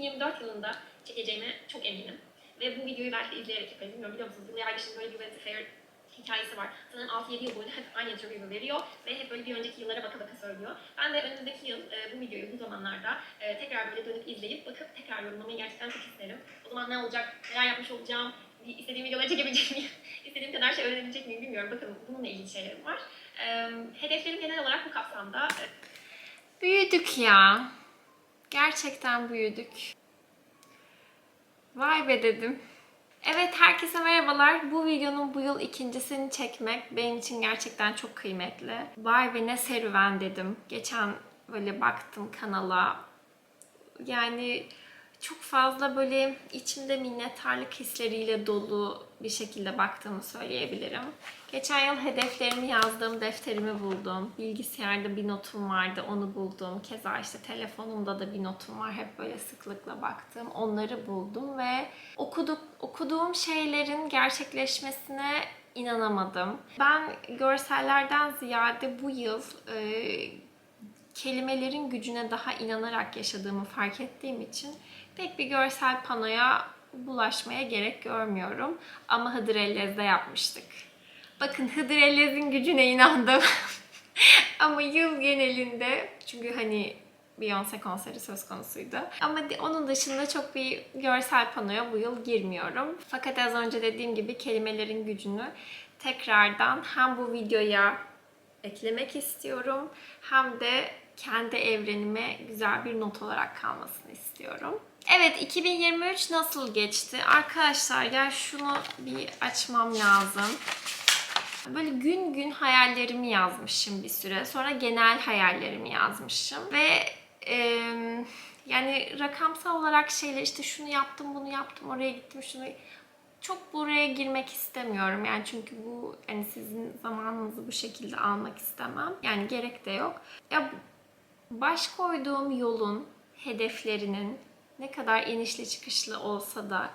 2024 yılında çekeceğime çok eminim. Ve bu videoyu belki izleyerek yaparız. Bilmiyorum biliyor musunuz? Billie Eilish'in böyle bir Fair hikayesi var. Sanırım 6-7 yıl boyunca hep aynı interview'u veriyor ve hep böyle bir önceki yıllara baka baka söylüyor. Ben de önümüzdeki yıl e, bu videoyu bu zamanlarda e, tekrar böyle dönüp izleyip bakıp tekrar yorumlamayı gerçekten çok isterim. O zaman ne olacak, neler yapmış olacağım, istediğim videoları çekebilecek miyim, istediğim kadar şey öğrenebilecek miyim bilmiyorum. Bakın bununla ilgili şeylerim var. E, hedeflerim genel olarak bu kapsamda. Büyüdük ya. Gerçekten büyüdük. Vay be dedim. Evet herkese merhabalar. Bu videonun bu yıl ikincisini çekmek benim için gerçekten çok kıymetli. Vay be ne serüven dedim. Geçen böyle baktım kanala. Yani çok fazla böyle içimde minnettarlık hisleriyle dolu bir şekilde baktığımı söyleyebilirim. Geçen yıl hedeflerimi yazdığım defterimi buldum. Bilgisayarda bir notum vardı, onu buldum. Keza işte telefonumda da bir notum var. Hep böyle sıklıkla baktım. Onları buldum ve okuduk, okuduğum şeylerin gerçekleşmesine inanamadım. Ben görsellerden ziyade bu yıl e, kelimelerin gücüne daha inanarak yaşadığımı fark ettiğim için pek bir görsel panoya bulaşmaya gerek görmüyorum. Ama Hıdrellez'de yapmıştık. Bakın Hıdrellez'in gücüne inandım. Ama yıl genelinde çünkü hani Beyoncé konseri söz konusuydu. Ama onun dışında çok bir görsel panoya bu yıl girmiyorum. Fakat az önce dediğim gibi kelimelerin gücünü tekrardan hem bu videoya eklemek istiyorum hem de kendi evrenime güzel bir not olarak kalmasını istiyorum. Evet 2023 nasıl geçti? Arkadaşlar gel şunu bir açmam lazım. Böyle gün gün hayallerimi yazmışım bir süre. Sonra genel hayallerimi yazmışım. Ve eee, yani rakamsal olarak şeyler işte şunu yaptım, bunu yaptım, oraya gittim, şunu çok buraya girmek istemiyorum. Yani çünkü bu hani sizin zamanınızı bu şekilde almak istemem. Yani gerek de yok. Ya baş koyduğum yolun hedeflerinin ne kadar inişli çıkışlı olsa da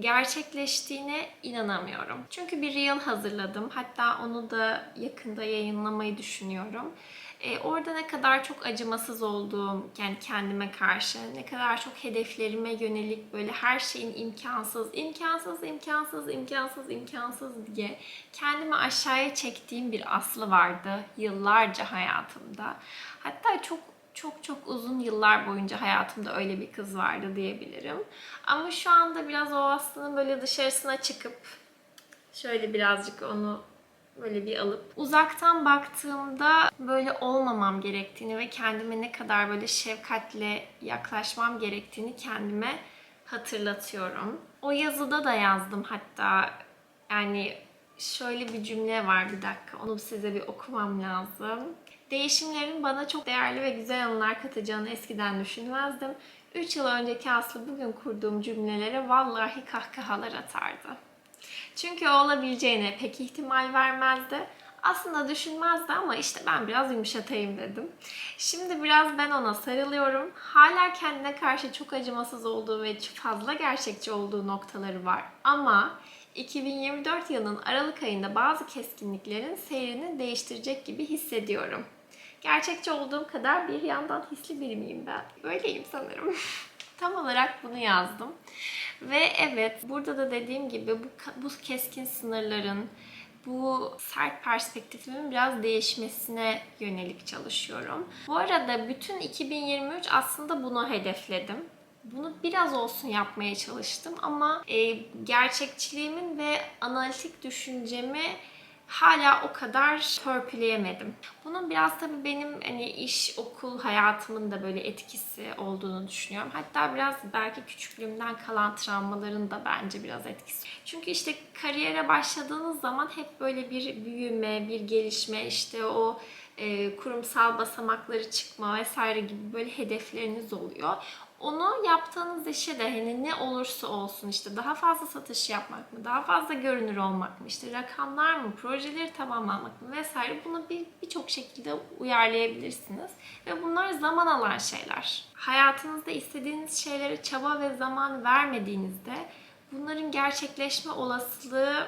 gerçekleştiğine inanamıyorum. Çünkü bir reel hazırladım. Hatta onu da yakında yayınlamayı düşünüyorum. Ee, orada ne kadar çok acımasız olduğum, yani kendime karşı, ne kadar çok hedeflerime yönelik böyle her şeyin imkansız, imkansız, imkansız, imkansız, imkansız diye kendimi aşağıya çektiğim bir aslı vardı yıllarca hayatımda. Hatta çok çok çok uzun yıllar boyunca hayatımda öyle bir kız vardı diyebilirim. Ama şu anda biraz o aslının böyle dışarısına çıkıp şöyle birazcık onu böyle bir alıp uzaktan baktığımda böyle olmamam gerektiğini ve kendime ne kadar böyle şefkatle yaklaşmam gerektiğini kendime hatırlatıyorum. O yazıda da yazdım hatta yani şöyle bir cümle var bir dakika onu size bir okumam lazım. Değişimlerin bana çok değerli ve güzel anılar katacağını eskiden düşünmezdim. 3 yıl önceki Aslı bugün kurduğum cümlelere vallahi kahkahalar atardı. Çünkü o olabileceğine pek ihtimal vermezdi. Aslında düşünmezdi ama işte ben biraz yumuşatayım dedim. Şimdi biraz ben ona sarılıyorum. Hala kendine karşı çok acımasız olduğu ve fazla gerçekçi olduğu noktaları var. Ama 2024 yılının Aralık ayında bazı keskinliklerin seyrini değiştirecek gibi hissediyorum. Gerçekçi olduğum kadar bir yandan hisli biri miyim ben? Böyleyim sanırım. Tam olarak bunu yazdım. Ve evet burada da dediğim gibi bu, bu keskin sınırların, bu sert perspektifimin biraz değişmesine yönelik çalışıyorum. Bu arada bütün 2023 aslında bunu hedefledim. Bunu biraz olsun yapmaya çalıştım ama e, gerçekçiliğimin ve analitik düşüncemi hala o kadar törpüleyemedim. Bunun biraz tabii benim hani iş, okul hayatımın da böyle etkisi olduğunu düşünüyorum. Hatta biraz belki küçüklüğümden kalan travmaların da bence biraz etkisi. Çünkü işte kariyere başladığınız zaman hep böyle bir büyüme, bir gelişme, işte o kurumsal basamakları çıkma vesaire gibi böyle hedefleriniz oluyor. Onu yaptığınız işe de hani ne olursa olsun işte daha fazla satış yapmak mı, daha fazla görünür olmak mı, işte rakamlar mı, projeleri tamamlamak mı vesaire bunu bir birçok şekilde uyarlayabilirsiniz. Ve bunlar zaman alan şeyler. Hayatınızda istediğiniz şeylere çaba ve zaman vermediğinizde bunların gerçekleşme olasılığı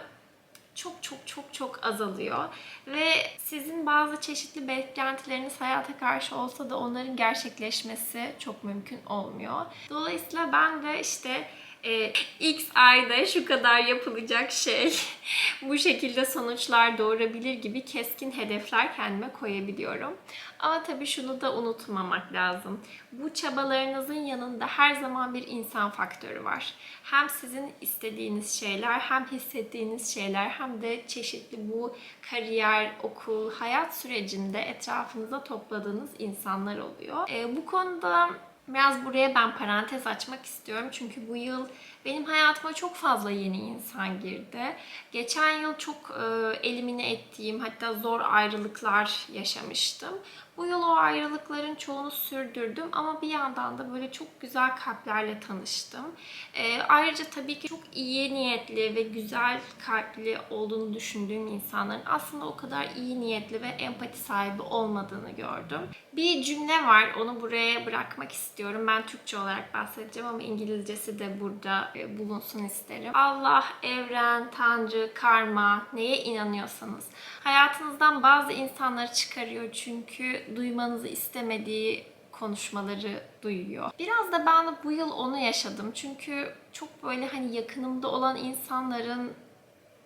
çok çok çok çok azalıyor. Ve sizin bazı çeşitli beklentileriniz hayata karşı olsa da onların gerçekleşmesi çok mümkün olmuyor. Dolayısıyla ben de işte e, X ayda şu kadar yapılacak şey bu şekilde sonuçlar doğurabilir gibi keskin hedefler kendime koyabiliyorum. Ama tabii şunu da unutmamak lazım. Bu çabalarınızın yanında her zaman bir insan faktörü var. Hem sizin istediğiniz şeyler, hem hissettiğiniz şeyler, hem de çeşitli bu kariyer, okul, hayat sürecinde etrafınıza topladığınız insanlar oluyor. E, bu konuda Biraz buraya ben parantez açmak istiyorum. Çünkü bu yıl benim hayatıma çok fazla yeni insan girdi. Geçen yıl çok e, elimine ettiğim hatta zor ayrılıklar yaşamıştım. Bu yıl o ayrılıkların çoğunu sürdürdüm ama bir yandan da böyle çok güzel kalplerle tanıştım. E, ayrıca tabii ki çok iyi niyetli ve güzel kalpli olduğunu düşündüğüm insanların aslında o kadar iyi niyetli ve empati sahibi olmadığını gördüm. Bir cümle var, onu buraya bırakmak istiyorum. Ben Türkçe olarak bahsedeceğim ama İngilizcesi de burada bulunsun isterim. Allah, evren, tanrı, karma, neye inanıyorsanız. Hayatınızdan bazı insanları çıkarıyor çünkü duymanızı istemediği konuşmaları duyuyor. Biraz da ben bu yıl onu yaşadım. Çünkü çok böyle hani yakınımda olan insanların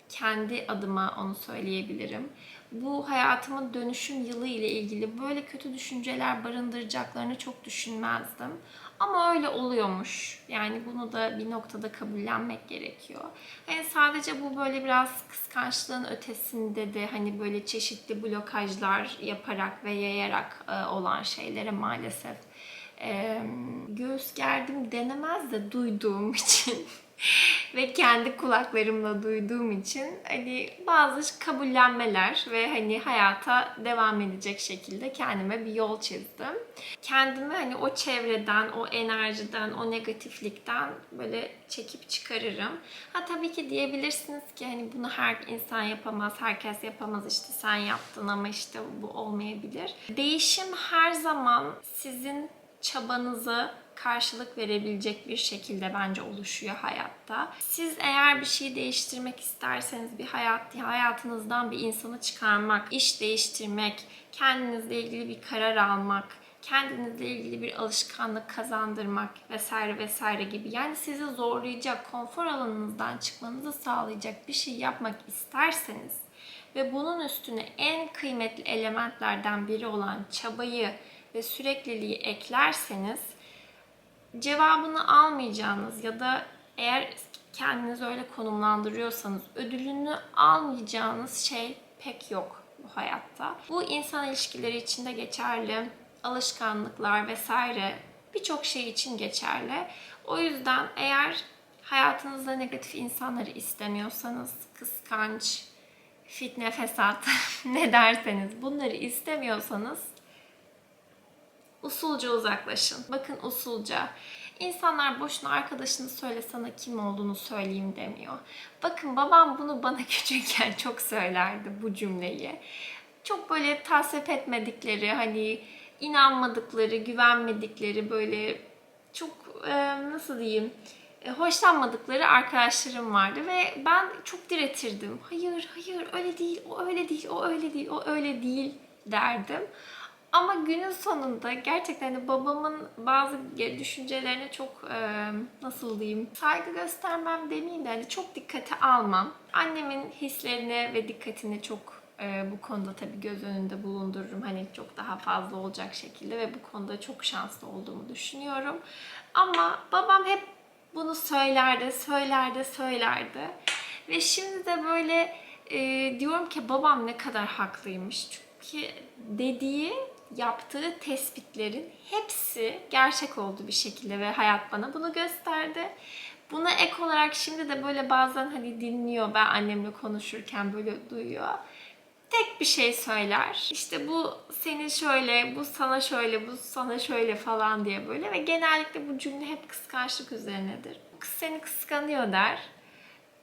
kendi adıma onu söyleyebilirim. Bu hayatımın dönüşüm yılı ile ilgili böyle kötü düşünceler barındıracaklarını çok düşünmezdim. Ama öyle oluyormuş. Yani bunu da bir noktada kabullenmek gerekiyor. Yani sadece bu böyle biraz kıskançlığın ötesinde de hani böyle çeşitli blokajlar yaparak ve yayarak e, olan şeylere maalesef e, göğüs gerdim denemez de duyduğum için ve kendi kulaklarımla duyduğum için hani bazı kabullenmeler ve hani hayata devam edecek şekilde kendime bir yol çizdim. Kendimi hani o çevreden, o enerjiden, o negatiflikten böyle çekip çıkarırım. Ha tabii ki diyebilirsiniz ki hani bunu her insan yapamaz, herkes yapamaz işte sen yaptın ama işte bu olmayabilir. Değişim her zaman sizin çabanızı karşılık verebilecek bir şekilde bence oluşuyor hayatta. Siz eğer bir şey değiştirmek isterseniz bir hayat hayatınızdan bir insanı çıkarmak, iş değiştirmek, kendinizle ilgili bir karar almak, kendinizle ilgili bir alışkanlık kazandırmak vesaire vesaire gibi. Yani sizi zorlayacak, konfor alanınızdan çıkmanızı sağlayacak bir şey yapmak isterseniz ve bunun üstüne en kıymetli elementlerden biri olan çabayı ve sürekliliği eklerseniz cevabını almayacağınız ya da eğer kendinizi öyle konumlandırıyorsanız ödülünü almayacağınız şey pek yok bu hayatta. Bu insan ilişkileri için de geçerli. Alışkanlıklar vesaire birçok şey için geçerli. O yüzden eğer hayatınızda negatif insanları istemiyorsanız, kıskanç, fitne, fesat ne derseniz bunları istemiyorsanız usulca uzaklaşın. Bakın usulca. İnsanlar boşuna arkadaşını söyle sana kim olduğunu söyleyeyim demiyor. Bakın babam bunu bana küçükken çok söylerdi bu cümleyi. Çok böyle tasvip etmedikleri, hani inanmadıkları, güvenmedikleri böyle çok e, nasıl diyeyim e, hoşlanmadıkları arkadaşlarım vardı ve ben çok diretirdim. Hayır, hayır öyle değil, o öyle değil, o öyle değil, o öyle değil derdim. Ama günün sonunda gerçekten de babamın bazı düşüncelerine çok e, nasıl diyeyim saygı göstermem demeyeyim de hani çok dikkate almam. Annemin hislerine ve dikkatini çok e, bu konuda tabii göz önünde bulundururum. Hani çok daha fazla olacak şekilde ve bu konuda çok şanslı olduğumu düşünüyorum. Ama babam hep bunu söylerdi, söylerdi, söylerdi. Ve şimdi de böyle e, diyorum ki babam ne kadar haklıymış. Çünkü dediği yaptığı tespitlerin hepsi gerçek oldu bir şekilde ve hayat bana bunu gösterdi. Buna ek olarak şimdi de böyle bazen hani dinliyor ben annemle konuşurken böyle duyuyor. Tek bir şey söyler. İşte bu seni şöyle, bu sana şöyle, bu sana şöyle falan diye böyle ve genellikle bu cümle hep kıskançlık üzerinedir. Kız seni kıskanıyor der.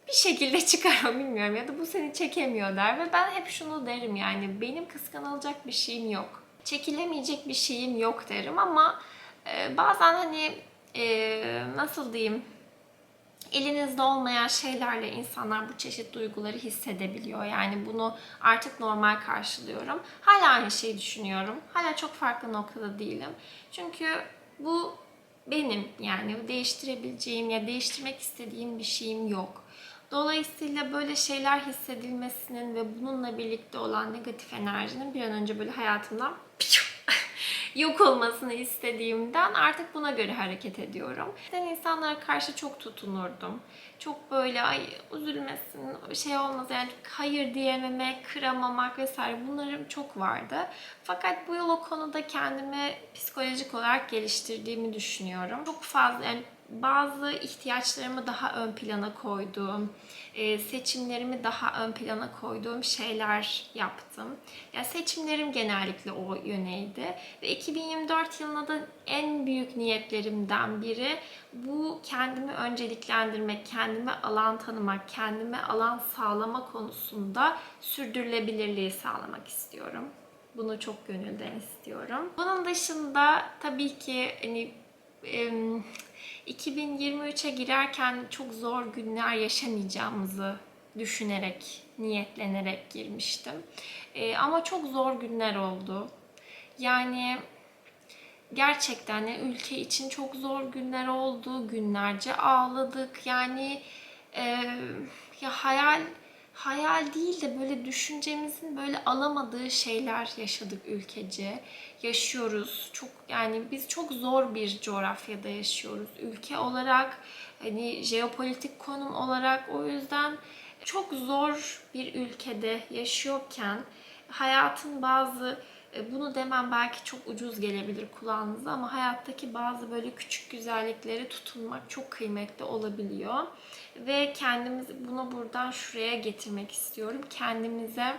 Bir şekilde çıkar o bilmiyorum ya da bu seni çekemiyor der ve ben hep şunu derim yani benim kıskanılacak bir şeyim yok çekilemeyecek bir şeyim yok derim ama e, bazen hani e, nasıl diyeyim elinizde olmayan şeylerle insanlar bu çeşit duyguları hissedebiliyor. Yani bunu artık normal karşılıyorum. Hala aynı şeyi düşünüyorum. Hala çok farklı noktada değilim. Çünkü bu benim yani değiştirebileceğim ya değiştirmek istediğim bir şeyim yok. Dolayısıyla böyle şeyler hissedilmesinin ve bununla birlikte olan negatif enerjinin bir an önce böyle hayatımdan yok olmasını istediğimden artık buna göre hareket ediyorum. Ben insanlara karşı çok tutunurdum. Çok böyle ay üzülmesin, şey olmaz yani hayır diyememek, kıramamak vesaire bunlarım çok vardı. Fakat bu yıl o konuda kendimi psikolojik olarak geliştirdiğimi düşünüyorum. Çok fazla yani bazı ihtiyaçlarımı daha ön plana koyduğum, e, seçimlerimi daha ön plana koyduğum şeyler yaptım. Ya seçimlerim genellikle o yöneydi ve 2024 yılında da en büyük niyetlerimden biri bu kendimi önceliklendirmek, kendime alan tanımak, kendime alan sağlama konusunda sürdürülebilirliği sağlamak istiyorum. Bunu çok gönülden istiyorum. Bunun dışında tabii ki hani 2023'e girerken çok zor günler yaşamayacağımızı düşünerek, niyetlenerek girmiştim. Ee, ama çok zor günler oldu. Yani gerçekten ülke için çok zor günler oldu. Günlerce ağladık. Yani e, ya hayal hayal değil de böyle düşüncemizin böyle alamadığı şeyler yaşadık ülkece. Yaşıyoruz. Çok yani biz çok zor bir coğrafyada yaşıyoruz. Ülke olarak hani jeopolitik konum olarak o yüzden çok zor bir ülkede yaşıyorken hayatın bazı bunu demem belki çok ucuz gelebilir kulağınıza ama hayattaki bazı böyle küçük güzellikleri tutunmak çok kıymetli olabiliyor. Ve kendimizi bunu buradan şuraya getirmek istiyorum. Kendimize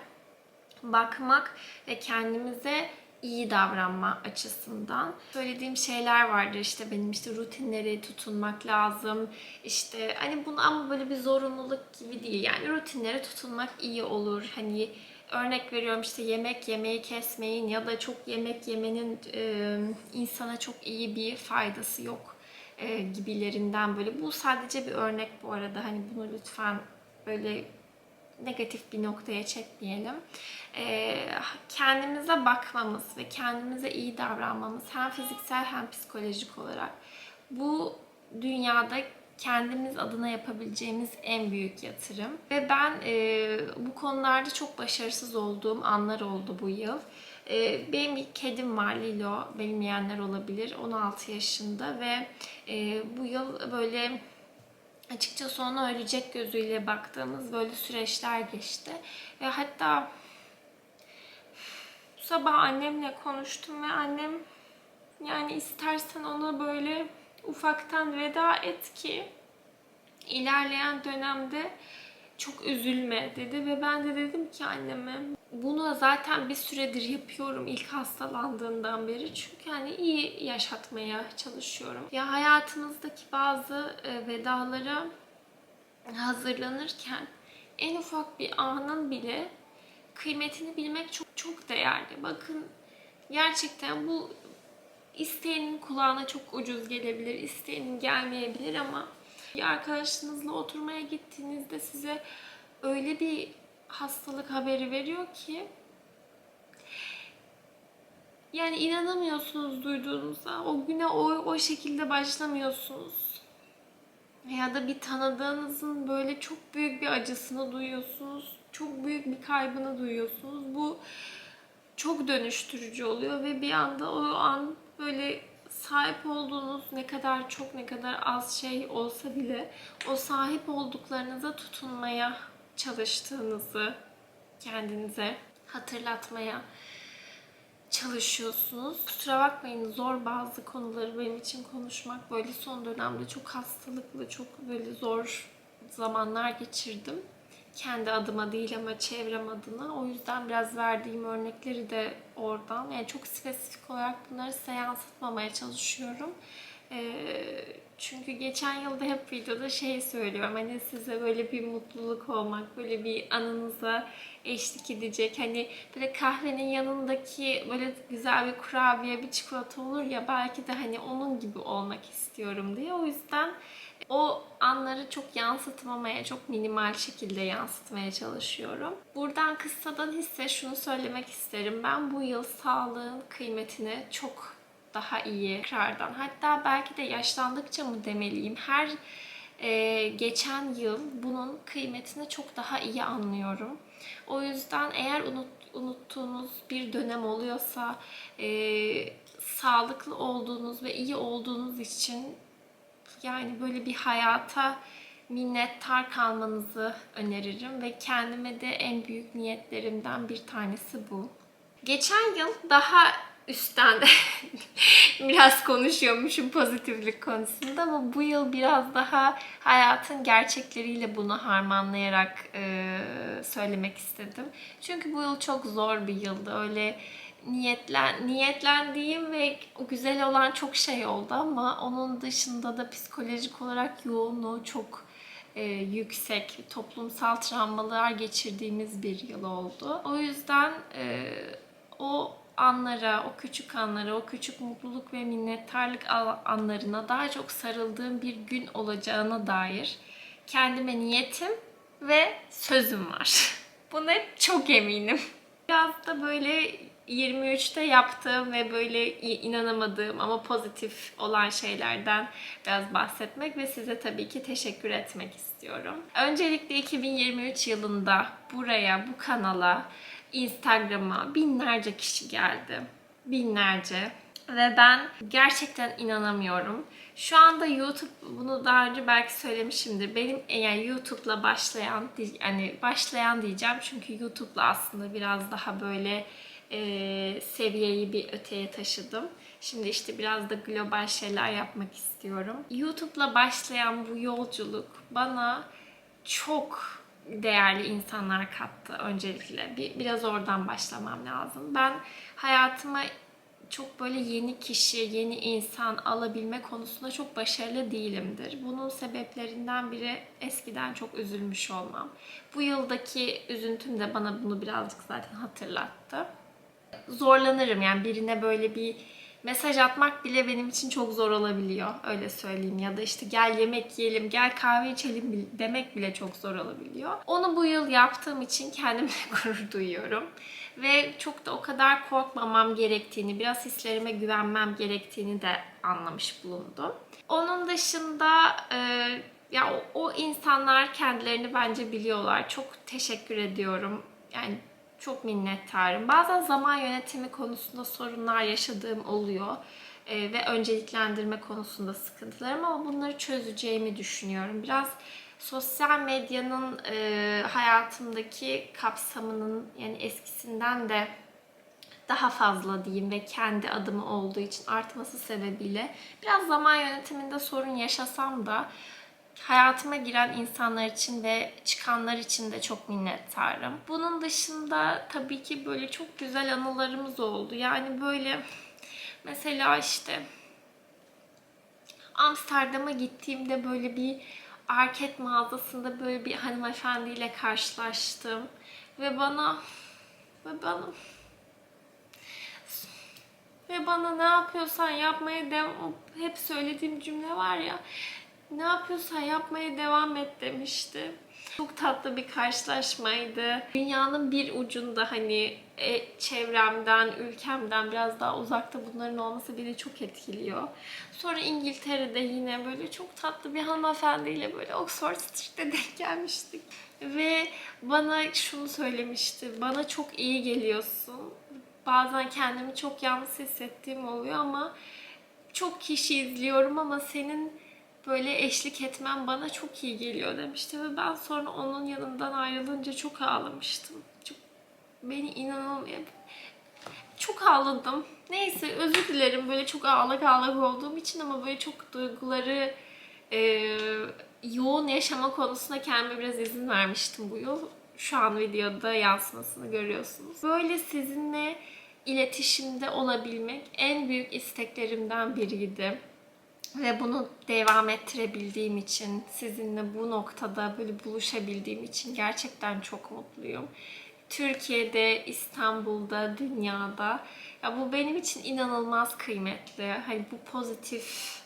bakmak ve kendimize iyi davranma açısından. Söylediğim şeyler vardır işte benim işte rutinleri tutunmak lazım. İşte hani bunu ama böyle bir zorunluluk gibi değil. Yani rutinlere tutunmak iyi olur. Hani örnek veriyorum işte yemek yemeyi kesmeyin ya da çok yemek yemenin e, insana çok iyi bir faydası yok e, gibilerinden böyle. Bu sadece bir örnek bu arada. Hani bunu lütfen böyle negatif bir noktaya çekmeyelim. E, kendimize bakmamız ve kendimize iyi davranmamız hem fiziksel hem psikolojik olarak bu dünyada kendimiz adına yapabileceğimiz en büyük yatırım. Ve ben e, bu konularda çok başarısız olduğum anlar oldu bu yıl. E, benim bir kedim var Lilo, bilmeyenler olabilir. 16 yaşında ve e, bu yıl böyle açıkçası ona ölecek gözüyle baktığımız böyle süreçler geçti. Ve hatta bu sabah annemle konuştum ve annem yani istersen ona böyle ufaktan veda et ki ilerleyen dönemde çok üzülme dedi ve ben de dedim ki anneme bunu zaten bir süredir yapıyorum ilk hastalandığından beri çünkü hani iyi yaşatmaya çalışıyorum. Ya hayatımızdaki bazı e, vedalara hazırlanırken en ufak bir anın bile kıymetini bilmek çok çok değerli. Bakın gerçekten bu isteyenin kulağına çok ucuz gelebilir, isteyenin gelmeyebilir ama bir arkadaşınızla oturmaya gittiğinizde size öyle bir hastalık haberi veriyor ki yani inanamıyorsunuz duyduğunuza. O güne o, o şekilde başlamıyorsunuz. Ya da bir tanıdığınızın böyle çok büyük bir acısını duyuyorsunuz. Çok büyük bir kaybını duyuyorsunuz. Bu çok dönüştürücü oluyor ve bir anda o an böyle sahip olduğunuz ne kadar çok ne kadar az şey olsa bile o sahip olduklarınıza tutunmaya çalıştığınızı kendinize hatırlatmaya çalışıyorsunuz. Kusura bakmayın zor bazı konuları benim için konuşmak. Böyle son dönemde çok hastalıklı, çok böyle zor zamanlar geçirdim. Kendi adıma değil ama çevrem adına. O yüzden biraz verdiğim örnekleri de oradan. Yani çok spesifik olarak bunları size yansıtmamaya çalışıyorum. Ee, çünkü geçen yılda hep videoda şey söylüyorum hani size böyle bir mutluluk olmak, böyle bir anınıza eşlik edecek. Hani böyle kahvenin yanındaki böyle güzel bir kurabiye, bir çikolata olur ya belki de hani onun gibi olmak istiyorum diye. O yüzden o anları çok yansıtmamaya, çok minimal şekilde yansıtmaya çalışıyorum. Buradan kıssadan hisse şunu söylemek isterim. Ben bu yıl sağlığın kıymetini çok daha iyi tekrardan. Hatta belki de yaşlandıkça mı demeliyim. Her e, geçen yıl bunun kıymetini çok daha iyi anlıyorum. O yüzden eğer unut, unuttuğunuz bir dönem oluyorsa e, sağlıklı olduğunuz ve iyi olduğunuz için yani böyle bir hayata minnettar kalmanızı öneririm ve kendime de en büyük niyetlerimden bir tanesi bu. Geçen yıl daha üstten biraz konuşuyormuşum pozitiflik konusunda ama bu yıl biraz daha hayatın gerçekleriyle bunu harmanlayarak e, söylemek istedim. Çünkü bu yıl çok zor bir yıldı. Öyle niyetlen niyetlendiğim ve o güzel olan çok şey oldu ama onun dışında da psikolojik olarak yoğunluğu çok e, yüksek toplumsal travmalar geçirdiğimiz bir yıl oldu. O yüzden e, o anlara, o küçük anlara, o küçük mutluluk ve minnettarlık anlarına daha çok sarıldığım bir gün olacağına dair kendime niyetim ve sözüm var. Buna çok eminim. Biraz da böyle 23'te yaptığım ve böyle inanamadığım ama pozitif olan şeylerden biraz bahsetmek ve size tabii ki teşekkür etmek istiyorum. Öncelikle 2023 yılında buraya, bu kanala, Instagram'a binlerce kişi geldi. Binlerce. Ve ben gerçekten inanamıyorum. Şu anda YouTube, bunu daha önce belki söylemişimdir. Benim yani YouTube'la başlayan, yani başlayan diyeceğim çünkü YouTube'la aslında biraz daha böyle e, seviyeyi bir öteye taşıdım. Şimdi işte biraz da global şeyler yapmak istiyorum. YouTube'la başlayan bu yolculuk bana çok değerli insanlar kattı öncelikle. Bir, biraz oradan başlamam lazım. Ben hayatıma çok böyle yeni kişi, yeni insan alabilme konusunda çok başarılı değilimdir. Bunun sebeplerinden biri eskiden çok üzülmüş olmam. Bu yıldaki üzüntüm de bana bunu birazcık zaten hatırlattı. Zorlanırım yani birine böyle bir mesaj atmak bile benim için çok zor olabiliyor. Öyle söyleyeyim. Ya da işte gel yemek yiyelim, gel kahve içelim demek bile çok zor olabiliyor. Onu bu yıl yaptığım için kendimle gurur duyuyorum. Ve çok da o kadar korkmamam gerektiğini, biraz hislerime güvenmem gerektiğini de anlamış bulundum. Onun dışında e, ya o, o insanlar kendilerini bence biliyorlar. Çok teşekkür ediyorum. Yani çok minnettarım. Bazen zaman yönetimi konusunda sorunlar yaşadığım oluyor. Ee, ve önceliklendirme konusunda sıkıntılarım ama bunları çözeceğimi düşünüyorum. Biraz sosyal medyanın e, hayatımdaki kapsamının yani eskisinden de daha fazla diyeyim ve kendi adımı olduğu için artması sebebiyle biraz zaman yönetiminde sorun yaşasam da hayatıma giren insanlar için ve çıkanlar için de çok minnettarım. Bunun dışında tabii ki böyle çok güzel anılarımız oldu. Yani böyle mesela işte Amsterdam'a gittiğimde böyle bir arket mağazasında böyle bir hanımefendiyle karşılaştım ve bana ve bana ve bana ne yapıyorsan yapmaya devam hep söylediğim cümle var ya ne yapıyorsan yapmaya devam et demişti. Çok tatlı bir karşılaşmaydı. Dünyanın bir ucunda hani e, çevremden, ülkemden biraz daha uzakta bunların olması beni çok etkiliyor. Sonra İngiltere'de yine böyle çok tatlı bir hanımefendiyle böyle Oxford Street'te denk gelmiştik. Ve bana şunu söylemişti. Bana çok iyi geliyorsun. Bazen kendimi çok yalnız hissettiğim oluyor ama çok kişi izliyorum ama senin böyle eşlik etmem bana çok iyi geliyor demişti ve ben sonra onun yanından ayrılınca çok ağlamıştım. Çok beni inanılmıyor. Çok ağladım. Neyse özür dilerim böyle çok ağlak ağlak olduğum için ama böyle çok duyguları e, yoğun yaşama konusunda kendime biraz izin vermiştim bu yıl. Şu an videoda yansımasını görüyorsunuz. Böyle sizinle iletişimde olabilmek en büyük isteklerimden biriydi. Ve bunu devam ettirebildiğim için, sizinle bu noktada böyle buluşabildiğim için gerçekten çok mutluyum. Türkiye'de, İstanbul'da, dünyada. Ya bu benim için inanılmaz kıymetli. Hani bu pozitif,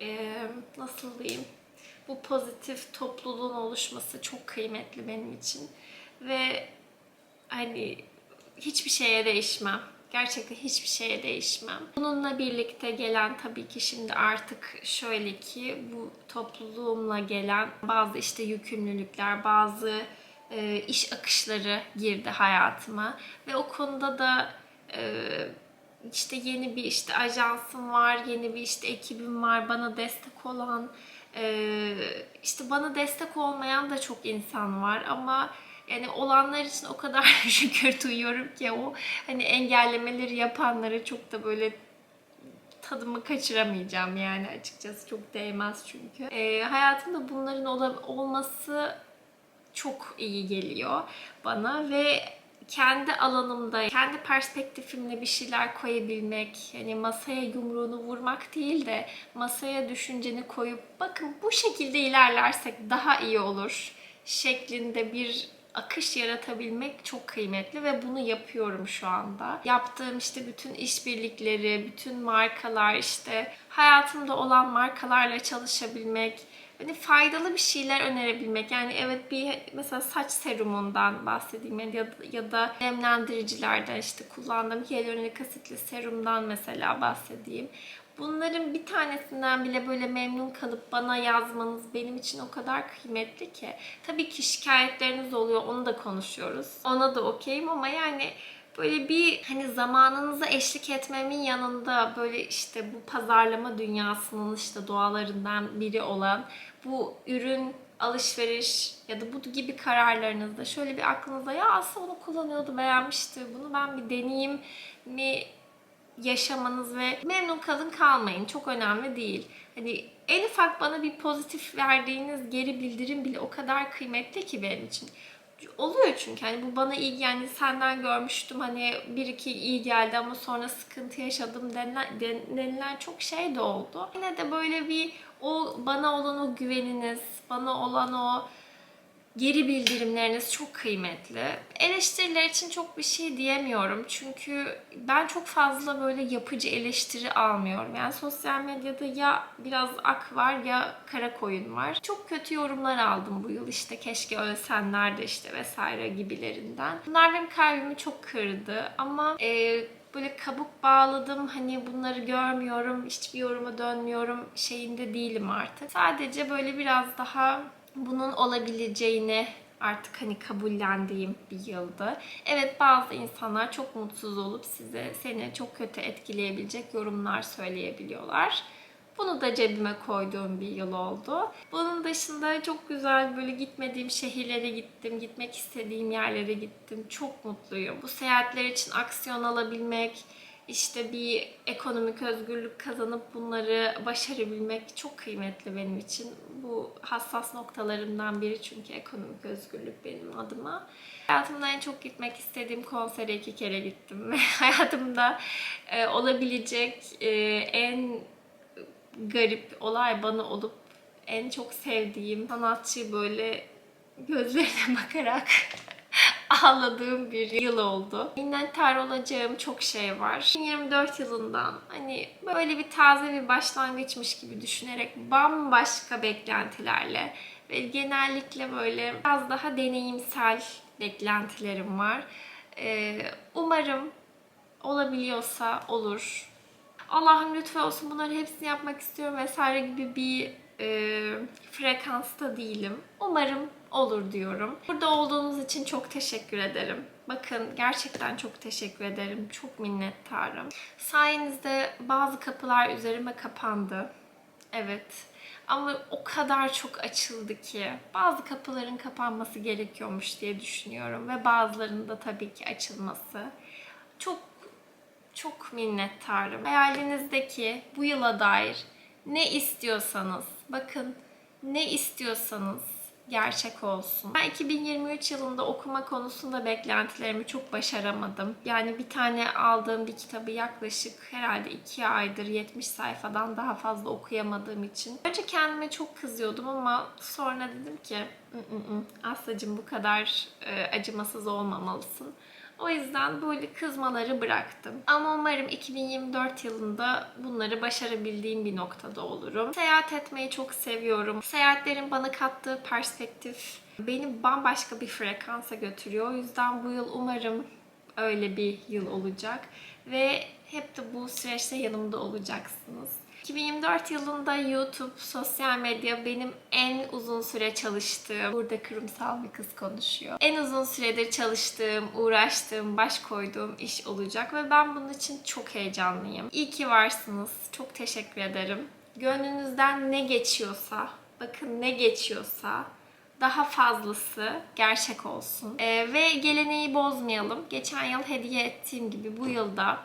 eee, nasıl diyeyim? Bu pozitif topluluğun oluşması çok kıymetli benim için. Ve hani hiçbir şeye değişmem. Gerçekten hiçbir şeye değişmem. Bununla birlikte gelen tabii ki şimdi artık şöyle ki bu topluluğumla gelen bazı işte yükümlülükler, bazı e, iş akışları girdi hayatıma ve o konuda da e, işte yeni bir işte ajansım var, yeni bir işte ekibim var, bana destek olan, e, işte bana destek olmayan da çok insan var ama yani olanlar için o kadar şükür duyuyorum ki o hani engellemeleri yapanları çok da böyle tadımı kaçıramayacağım yani açıkçası çok değmez çünkü. Ee, hayatımda bunların ola- olması çok iyi geliyor bana ve kendi alanımda, kendi perspektifimle bir şeyler koyabilmek, hani masaya yumruğunu vurmak değil de masaya düşünceni koyup bakın bu şekilde ilerlersek daha iyi olur şeklinde bir akış yaratabilmek çok kıymetli ve bunu yapıyorum şu anda. Yaptığım işte bütün işbirlikleri, bütün markalar işte hayatımda olan markalarla çalışabilmek, hani faydalı bir şeyler önerebilmek. Yani evet bir mesela saç serumundan bahsedeyim ya da, ya da nemlendiricilerden işte kullandığım hyaluronik asitli serumdan mesela bahsedeyim. Bunların bir tanesinden bile böyle memnun kalıp bana yazmanız benim için o kadar kıymetli ki. Tabii ki şikayetleriniz oluyor, onu da konuşuyoruz. Ona da okeyim ama yani böyle bir hani zamanınıza eşlik etmemin yanında böyle işte bu pazarlama dünyasının işte doğalarından biri olan bu ürün alışveriş ya da bu gibi kararlarınızda şöyle bir aklınıza ya aslında onu kullanıyordu beğenmişti bunu ben bir deneyeyim mi yaşamanız ve memnun kalın kalmayın. Çok önemli değil. Hani en ufak bana bir pozitif verdiğiniz geri bildirim bile o kadar kıymetli ki benim için. Oluyor çünkü hani bu bana iyi yani senden görmüştüm hani bir iki iyi geldi ama sonra sıkıntı yaşadım denilen, denilen çok şey de oldu. Yine de böyle bir o bana olan o güveniniz, bana olan o geri bildirimleriniz çok kıymetli. Eleştiriler için çok bir şey diyemiyorum. Çünkü ben çok fazla böyle yapıcı eleştiri almıyorum. Yani sosyal medyada ya biraz ak var ya kara koyun var. Çok kötü yorumlar aldım bu yıl işte keşke ölsenler de işte vesaire gibilerinden. Bunlar benim kalbimi çok kırdı ama e, böyle kabuk bağladım hani bunları görmüyorum hiçbir yoruma dönmüyorum şeyinde değilim artık. Sadece böyle biraz daha bunun olabileceğini artık hani kabullendiğim bir yıldı. Evet bazı insanlar çok mutsuz olup size seni çok kötü etkileyebilecek yorumlar söyleyebiliyorlar. Bunu da cebime koyduğum bir yıl oldu. Bunun dışında çok güzel böyle gitmediğim şehirlere gittim, gitmek istediğim yerlere gittim. Çok mutluyum. Bu seyahatler için aksiyon alabilmek, işte bir ekonomik özgürlük kazanıp bunları başarabilmek çok kıymetli benim için. Bu hassas noktalarımdan biri çünkü ekonomik özgürlük benim adıma. Hayatımda en çok gitmek istediğim konsere iki kere gittim hayatımda e, olabilecek e, en garip olay bana olup en çok sevdiğim sanatçı böyle gözlerine bakarak ağladığım bir yıl oldu. Minnettar olacağım çok şey var. 2024 yılından hani böyle bir taze bir başlangıçmış gibi düşünerek bambaşka beklentilerle ve genellikle böyle biraz daha deneyimsel beklentilerim var. Ee, umarım olabiliyorsa olur. Allah'ım lütfen olsun bunları hepsini yapmak istiyorum vesaire gibi bir e, frekansta değilim. Umarım olur diyorum. Burada olduğunuz için çok teşekkür ederim. Bakın gerçekten çok teşekkür ederim. Çok minnettarım. Sayenizde bazı kapılar üzerime kapandı. Evet. Ama o kadar çok açıldı ki bazı kapıların kapanması gerekiyormuş diye düşünüyorum ve bazılarının da tabii ki açılması. Çok çok minnettarım. Hayalinizdeki bu yıla dair ne istiyorsanız, bakın ne istiyorsanız gerçek olsun. Ben 2023 yılında okuma konusunda beklentilerimi çok başaramadım. Yani bir tane aldığım bir kitabı yaklaşık herhalde 2 aydır 70 sayfadan daha fazla okuyamadığım için. Önce kendime çok kızıyordum ama sonra dedim ki "Mm, mm, mm, Aslacığım bu kadar e, acımasız olmamalısın. O yüzden böyle kızmaları bıraktım. Ama umarım 2024 yılında bunları başarabildiğim bir noktada olurum. Seyahat etmeyi çok seviyorum. Seyahatlerin bana kattığı perspektif beni bambaşka bir frekansa götürüyor. O yüzden bu yıl umarım öyle bir yıl olacak. Ve hep de bu süreçte yanımda olacaksınız. 2024 yılında YouTube, sosyal medya benim en uzun süre çalıştığım, burada kurumsal bir kız konuşuyor. En uzun süredir çalıştığım, uğraştığım, baş koyduğum iş olacak ve ben bunun için çok heyecanlıyım. İyi ki varsınız. Çok teşekkür ederim. Gönlünüzden ne geçiyorsa, bakın ne geçiyorsa daha fazlası gerçek olsun. Ee, ve geleneği bozmayalım. Geçen yıl hediye ettiğim gibi bu yılda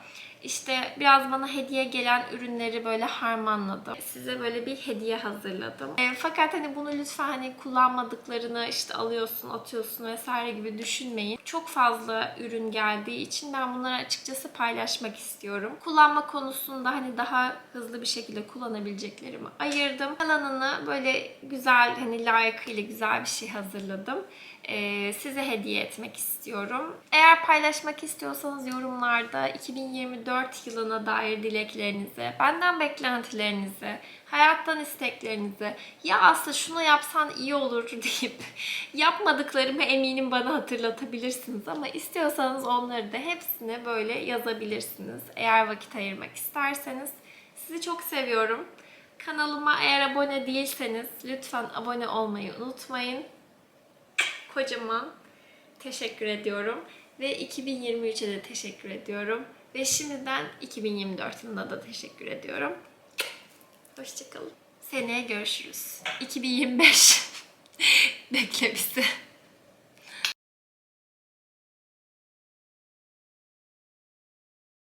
işte biraz bana hediye gelen ürünleri böyle harmanladım. Size böyle bir hediye hazırladım. Ee, fakat hani bunu lütfen hani kullanmadıklarını işte alıyorsun, atıyorsun vesaire gibi düşünmeyin. Çok fazla ürün geldiği için ben bunları açıkçası paylaşmak istiyorum. Kullanma konusunda hani daha hızlı bir şekilde kullanabileceklerimi ayırdım. Kalanını böyle güzel hani layıkıyla güzel bir şey hazırladım. Ee, size hediye etmek istiyorum. Eğer paylaşmak istiyorsanız yorumlarda 2024 yılına dair dileklerinizi, benden beklentilerinizi, hayattan isteklerinizi, ya aslında şunu yapsan iyi olur deyip yapmadıklarımı eminim bana hatırlatabilirsiniz ama istiyorsanız onları da hepsine böyle yazabilirsiniz. Eğer vakit ayırmak isterseniz. Sizi çok seviyorum. Kanalıma eğer abone değilseniz lütfen abone olmayı unutmayın kocaman teşekkür ediyorum. Ve 2023'e de teşekkür ediyorum. Ve şimdiden 2024 yılına da teşekkür ediyorum. Hoşçakalın. Seneye görüşürüz. 2025. Bekle bizi.